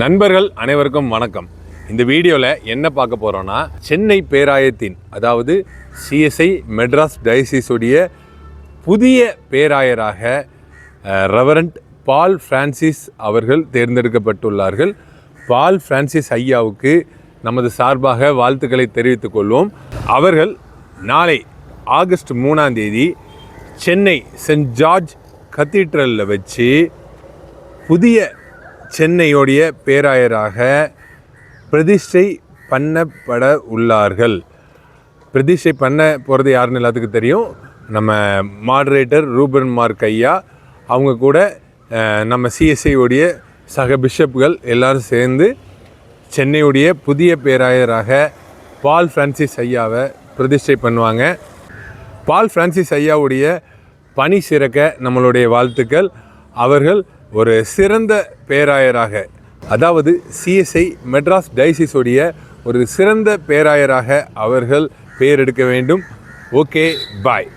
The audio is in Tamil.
நண்பர்கள் அனைவருக்கும் வணக்கம். இந்த வீடியோவில் என்ன பார்க்க போகிறோன்னா சென்னை பேராயத்தின் அதாவது சிஎஸ்ஐ மெட்ராஸ் டயசிஸுடைய புதிய பேராயராக ரெவரண்ட் பால் ஃப்ரான்சிஸ் அவர்கள் தேர்ந்தெடுக்கப்பட்டுள்ளார்கள். பால் ஃப்ரான்சிஸ் ஐயாவுக்கு நமது சார்பாக வாழ்த்துக்களை தெரிவித்துக் கொள்வோம். அவர்கள் நாளை ஆகஸ்ட் மூணாம் தேதி சென்னை சென்ட் ஜார்ஜ் கத்தீட்ரலில் வச்சு புதிய சென்னையுடைய பேராயராக பிரதிஷ்டை பண்ணப்பட உள்ளார்கள். பிரதிஷ்டை பண்ண போகிறது யாருன்னு எல்லாத்துக்கும் தெரியும். நம்ம மாடரேட்டர் ரூபன் மார்க் ஐயா அவங்க கூட நம்ம சிஎஸ்ஐயுடைய சக பிஷப்புகள் எல்லாரும் சேர்ந்து சென்னையுடைய புதிய பேராயராக பால் ஃப்ரான்சிஸ் ஐயாவை பிரதிஷ்டை பண்ணுவாங்க. பால் ஃப்ரான்சிஸ் ஐயாவுடைய பணி சிறக்க நம்மளுடைய வாழ்த்துக்கள். அவர்கள் ஒரு சிறந்த பேராயராக அதாவது சிஎஸ்ஐ மெட்ராஸ் டைசிஸுடைய ஒரு சிறந்த பேராயராக அவர்கள் பெயர் எடுக்க வேண்டும். Okay bye.